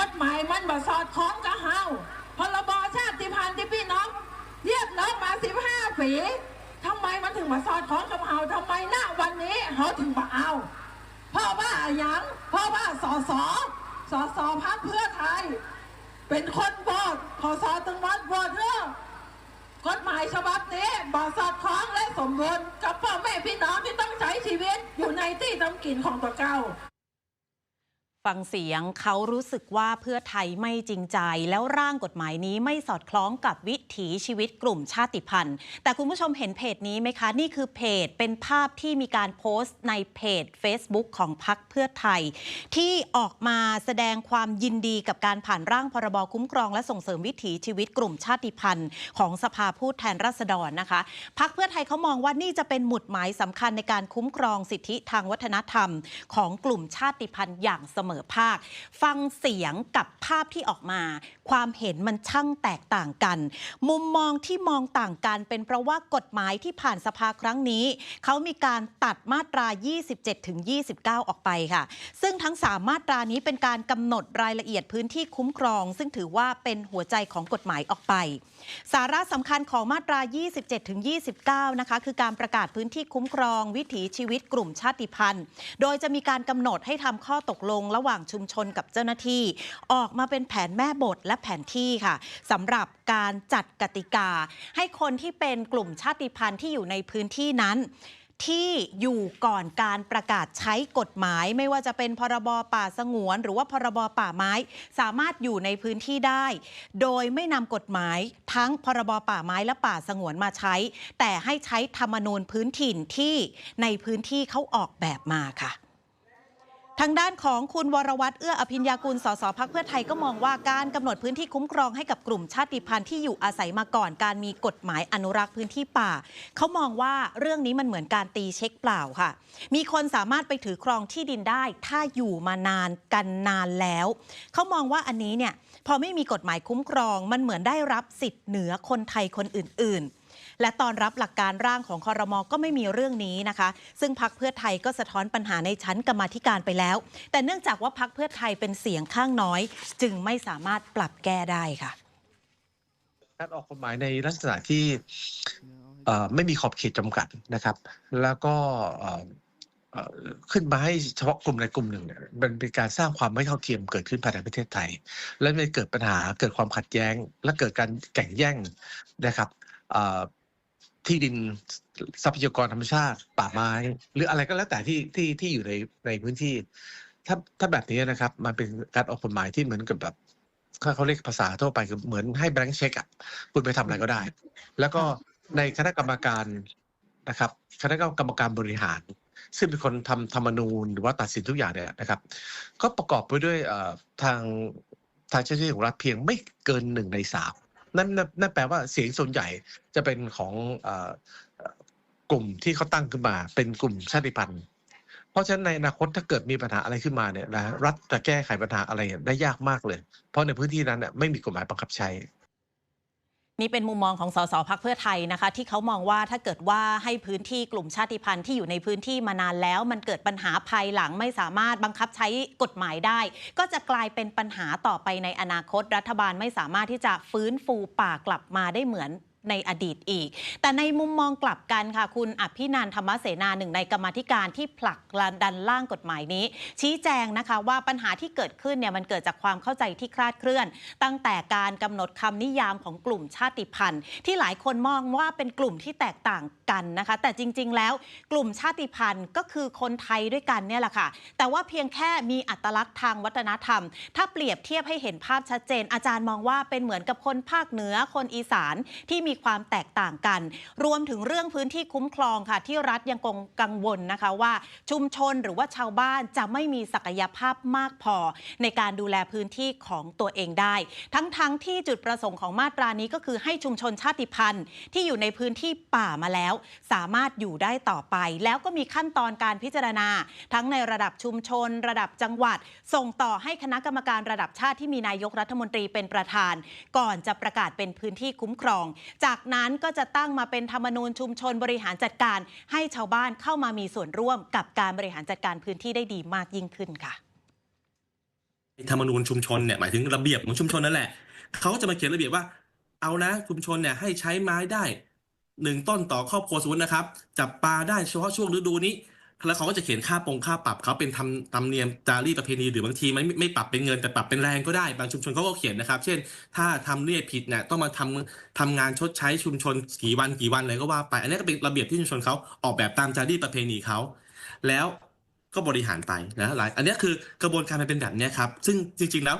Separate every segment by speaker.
Speaker 1: กฎหมายมันบ่สอดคล้องกับเฮาพรบชาติพันธุ์ที่พี่น้องเรียกร้องมา15ปีทำไมมันถึงมาสอดคล้องกับเฮาทำไมณวันนี้เฮาถึงมาเอา เพราะว่าอย่างเพราะว่าสอสอสอสอพักเพื่อไทย เป็นคนบอกพอสอตึงวัดบอดเรื่องกฎหมายฉบับนี้บอสอดคล้องและสมบูรณ์กับพ่อแม่พี่น้องที่ต้องใช้ชีวิตอยู่ในที่ทำกินของตัวเก่า
Speaker 2: ฟังเสียงเขารู้สึกว่าเพื่อไทยไม่จริงใจ แล้วร่างกฎหมายนี้ไม่สอดคล้องกับวิถีชีวิตกลุ่มชาติพันธุ์ แต่คุณผู้ชมเห็นเพจนี้ไหมคะ นี่คือเพจเป็นภาพที่มีการโพสต์ในเพจ Facebook ของพรรคเพื่อไทย ที่ออกมาแสดงความยินดีกับการผ่านร่างพรบคุ้มครองและส่งเสริมวิถีชีวิตกลุ่มชาติพันธุ์ ของสภาผู้แทนราษฎรนะคะพรรคเพื่อไทยเขามองว่านี่จะเป็นหมุดหมายสำคัญในการคุ้มครองสิทธิทางวัฒนธรรม ของกลุ่มชาติพันธุ์อย่างสมอภาค ฟังเสียงกับภาพที่ออกมา ความเห็นมันช่างแตกต่างกัน มุมมองที่มองต่างกัน เป็นเพราะว่ากฎหมายที่ผ่านสภาครั้งนี้ เขามีการตัดมาตรา 27 ถึง 29 ออกไปค่ะ ซึ่งทั้ง 3 มาตรานี้เป็นการกำหนดรายละเอียดพื้นที่คุ้มครอง ซึ่งถือว่าเป็นหัวใจของกฎหมายออกไป สาระสำคัญของมาตรา 27 ถึง 29 นะคะ คือการประกาศพื้นที่คุ้มครอง วิถีชีวิตกลุ่มชาติพันธุ์ โดยจะมีการกำหนดให้ทำข้อตกลงแล้วระหว่างชุมชนกับเจ้าหน้าที่ ออกมาเป็นแผนแม่บทและแผนที่ค่ะสำหรับการจัดกติกา ให้คนที่เป็นกลุ่มชาติพันธุ์ที่อยู่ในพื้นที่นั้นที่อยู่ก่อนการประกาศใช้กฎหมาย ไม่ว่าจะเป็นพรบป่าสงวน หรือว่าพรบป่าไม้ สามารถอยู่ในพื้นที่ได้ โดยไม่นำกฎหมายทั้งพรบป่าไม้และป่าสงวนมาใช้ แต่ให้ใช้ธรรมนูญพื้นถิ่นที่ในพื้นที่เขาออกแบบมาค่ะ ทางด้านของคุณวรวัตรเอื้ออภิญญากุล สสพักเพื่อไทยก็มองว่าการกำหนดพื้นที่คุ้มครองให้กับกลุ่มชาติพันธุ์ที่อยู่อาศัยมาก่อนการมีกฎหมายอนุรักษ์พื้นที่ป่า เขามองว่าเรื่องนี้มันเหมือนการตีเช็คเปล่าค่ะ มีคนสามารถไปถือครองที่ดินได้ ถ้าอยู่มานานกันนานแล้ว เขามองว่าอันนี้เนี่ยพอไม่มีกฎหมายคุ้มครองมันเหมือนได้รับสิทธิ์เหนือคนไทยคนอื่นๆ และตอนรับหลักการร่างของคอรมอก็ไม่มีเรื่องนี้นะคะ ซึ่งพักเพื่อไทยก็สะท้อนปัญหาในชั้นกรรมาธิการไปแล้ว แต่เนื่องจากว่าพักเพื่อไทยเป็นเสียงข้างน้อย จึงไม่สามารถปรับแก้ได้ค่ะ
Speaker 3: การออกกฎหมายในลักษณะที่ไม่มีขอบเขตจำกัดนะครับ แล้วก็ขึ้นมาให้เฉพาะกลุ่มใดกลุ่มหนึ่งเนี่ยมันเป็นการสร้างความไม่เท่าเทียมเกิดขึ้นภายในประเทศไทย และมันเกิดปัญหาเกิดความขัดแย้ง และเกิดการแข่งแย่งนะครับ ที่ดินทรัพยากรธรรมชาติ ป่าไม้ หรืออะไรก็แล้วแต่ที่ที่ที่อยู่ในในพื้นที่ ถ้าถ้าแบบนี้นะครับ มันเป็นการออกกฎหมายที่เหมือนกับแบบเขาเขาเรียกภาษาทั่วไปคือเหมือนให้แบงค์เช็คอะคุณไปทำอะไรก็ได้ แล้วก็ในคณะกรรมการนะครับ คณะกรรมการบริหาร ซึ่งเป็นคนทำธรรมนูญหรือว่าตัดสินทุกอย่างเนี่ยนะครับ ก็ประกอบไปด้วยทางทางเจ้าหน้าที่ของรัฐเพียงไม่เกินหนึ่งในสาม นั่นนั่นแปลว่าเสียงส่วนใหญ่จะเป็นของอกลุ่มที่เขาตั้งขึ้นมา เป็นกลุ่มชาติพันธุ์ เพราะฉะนั้นในอนาคตถ้าเกิดมีปัญหาอะไรขึ้นมาเนี่ยนะรัฐจะแก้ไขปัญหาอะไรได้ยากมากเลย เพราะในพื้นที่นั้นเนี่ยไม่มีกฎหมายบังคับใช้
Speaker 2: นี่เป็นมุมมองของสสพักเพื่อไทยนะคะ ที่เขามองว่าถ้าเกิดว่าให้พื้นที่กลุ่มชาติพันธุ์ที่อยู่ในพื้นที่มานานแล้ว มันเกิดปัญหาภายหลังไม่สามารถบังคับใช้กฎหมายได้ ก็จะกลายเป็นปัญหาต่อไปในอนาคตรัฐบาลไม่สามารถที่จะฟื้นฟูป่ากลับมาได้เหมือน ในอดีตอีก แต่ในมุมมองกลับกันค่ะ คุณอภินันธรรมเสนาหนึ่งในกรรมธิการที่ผลักดันร่างกฎหมายนี้ ชี้แจงนะคะว่าปัญหาที่เกิดขึ้นเนี่ยมันเกิดจากความเข้าใจที่คลาดเคลื่อน ตั้งแต่การกำหนดคำนิยามของกลุ่มชาติพันธุ์ ที่หลายคนมองว่าเป็นกลุ่มที่แตกต่างกันนะคะ แต่จริง ๆ แล้วกลุ่มชาติพันธุ์ก็คือคนไทยด้วยกันเนี่ยแหละค่ะ แต่ว่าเพียงแค่มีอัตลักษณ์ทางวัฒนธรรม ถ้าเปรียบเทียบให้เห็นภาพชัดเจน อาจารย์มองว่าเป็นเหมือนกับคนภาคเหนือคนอีสานที่มีีความแตกต่างกัน รวมถึงเรื่องพื้นที่คุ้มครองค่ะ ที่รัฐยังคงกังวลนะคะว่าชุมชนหรือว่าชาวบ้านจะไม่มีศักยภาพมากพอ ในการดูแลพื้นที่ของตัวเองได้ ทั้งๆทที่จุดประสงค์ของมาตรานี้ก็คือให้ชุมชนชาติพันธุ์ ที่อยู่ในพื้นที่ป่ามาแล้ว สามารถอยู่ได้ต่อไป แล้วก็มีขั้นตอนการพิจารณา ทั้งในระดับชุมชน ระดับจังหวัด ส่งต่อให้คณะกรรมการระดับชาติที่มีนายกรัฐมนตรีเป็นประธาน ก่อนจะประกาศเป็นพื้นที่คุ้มครองจากนั้นก็จะตั้งมาเป็นธรรมนูญชุมชนบริหารจัดการ ให้ชาวบ้านเข้ามามีส่วนร่วมกับการบริหารจัดการพื้นที่ได้ดีมากยิ่งขึ้นค่ะ
Speaker 4: ธรรมนูญชุมชนเนี่ยหมายถึงระเบียบของชุมชนนั่นแหละเขาก็จะมาเขียนระเบียบว่า เอานะชุมชนเนี่ยให้ใช้ไม้ได้หนึ่งต้นต่อครอบครัวสมมตินะครับ จับปลาได้เฉพาะช่วงฤดูนี้ แล้วเขาก็จะเขียนค่าปงค่าปรับเขาเป็นทำตำเนียมจารีตประเพณีหรือบางทีไม่ไม่ปรับเป็นเงินแต่ปรับเป็นแรงก็ได้ บางชุมชนเขาก็เขียนนะครับ เช่น ถ้าทำเรียผิดเนี่ยต้องมาทำทำงานชดใช้ชุมชนกี่วันกี่วันอะไรก็ว่าไป อันนี้ก็เป็นระเบียบที่ชุมชนเขาออกแบบตามจารีตประเพณีเขาแล้วก็บริหารไปนะหลายอันนี้คือกระบวนการมันเป็นแบบนี้ครับซึ่งจริง ๆแล้ว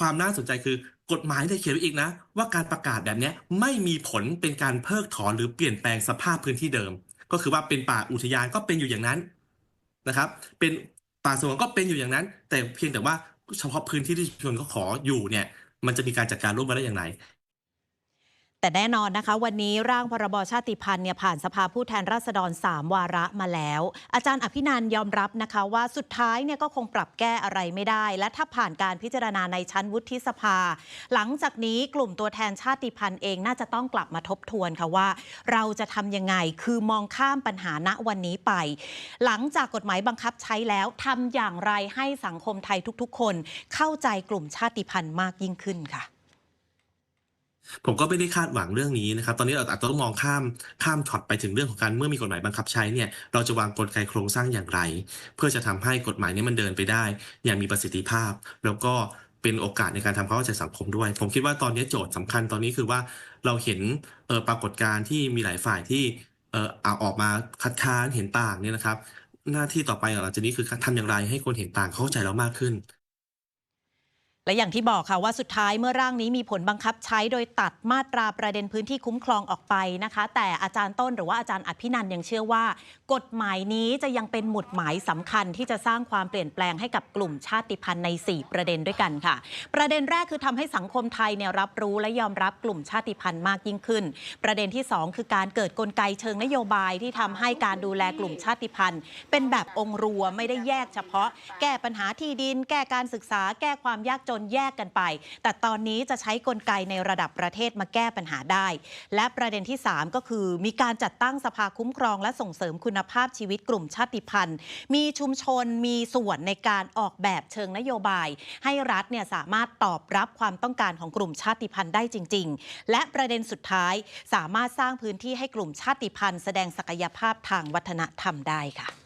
Speaker 4: ความน่าสนใจคือกฎหมายได้เขียนไว้อีกนะ ว่าการประกาศแบบนี้ไม่มีผลเป็นการเพิกถอนหรือเปลี่ยนแปลงสภาพพื้นที่เดิม ก็คือว่าเป็นป่าอุทยานก็เป็นอยู่อย่างนั้นนะครับ เป็นป่าสงวนก็เป็นอยู่อย่างนั้น แต่เพียงแต่ว่าเฉพาะพื้นที่ที่ชุมชนเขาขออยู่เนี่ย มันจะมีการจัดการร่วมกันได้อย่างไร
Speaker 2: แต่แน่นอนนะคะ วันนี้ร่างพรบชาติพันธุ์เนี่ยผ่านสภาผู้แทนราษฎร 3 วาระมาแล้ว อาจารย์อภินันยอมรับนะคะว่าสุดท้ายเนี่ยก็คงปรับแก้อะไรไม่ได้ และถ้าผ่านการพิจารณาในชั้นวุฒิสภา หลังจากนี้กลุ่มตัวแทนชาติพันธุ์เองน่าจะต้องกลับมาทบทวนค่ะว่า เราจะทำยังไงคือมองข้ามปัญหาณวันนี้ไป หลังจากกฎหมายบังคับใช้แล้วทำอย่างไรให้สังคมไทยทุกๆ คน เข้าใจกลุ่มชาติพันธุ์มากยิ่งขึ้นค่ะ
Speaker 4: ผมก็ไม่ได้คาดหวังเรื่องนี้นะครับ ตอนนี้เราอาจจะต้องมองข้ามข้ามช็อตไปถึงเรื่องของการเมื่อมีกฎหมายบังคับใช้เนี่ยเราจะวางกลไกโครงสร้างอย่างไร เพื่อจะทำให้กฎหมายนี้มันเดินไปได้ อย่างมีประสิทธิภาพ แล้วก็เป็นโอกาสในการทำความเข้าใจสังคมด้วย ผมคิดว่าตอนนี้โจทย์สำคัญตอนนี้คือว่าเราเห็นปรากฏการณ์ที่มีหลายฝ่ายที่เออเอาออกมาคัดค้านเห็นต่างเนี่ยนะครับ หน้าที่ต่อไปหลังจากนี้คือทำอย่างไรให้คนเห็นต่างเข้าใจเรามากขึ้น
Speaker 2: และอย่างที่บอกค่ะว่าสุดท้ายเมื่อร่างนี้มีผลบังคับใช้โดยตัดมาตราประเด็นพื้นที่คุ้มครองออกไปนะคะ แต่อาจารย์ต้นหรือว่าอาจารย์อภินันยังเชื่อว่า กฎหมายนี้จะยังเป็นหมุดหมายสำคัญที่จะสร้างความเปลี่ยนแปลงให้กับกลุ่มชาติพันธุ์ใน 4 ประเด็นด้วยกันค่ะ ประเด็นแรกคือทำให้สังคมไทยเนี่ยรับรู้และยอมรับกลุ่มชาติพันธุ์มากยิ่งขึ้น ประเด็นที่ 2 คือการเกิดกลไกเชิงนโยบายที่ทำให้การดูแลกลุ่มชาติพันธุ์ เป็นแบบองค์รวมไม่ได้แยกเฉพาะ แก้ปัญหาที่ดิน แก้การศึกษา แก้ความยากจนนแยกกันไป แต่ตอนนี้จะใช้กลไกในระดับประเทศมาแก้ปัญหาได้ และประเด็นที่ 3 ก็คือ มีการจัดตั้งสภาคุ้มครองและส่งเสริมคุณภาพชีวิตกลุ่มชาติพันธุ์ มีชุมชนมีส่วนในการออกแบบเชิงนโยบาย ให้รัฐเนี่ยสามารถตอบรับความต้องการของกลุ่มชาติพันธุ์ได้จริง ๆ และประเด็นสุดท้ายสามารถสร้างพื้นที่ให้กลุ่มชาติพันธุ์ แสดงศักยภาพทางวัฒนธรรมได้ค่ะ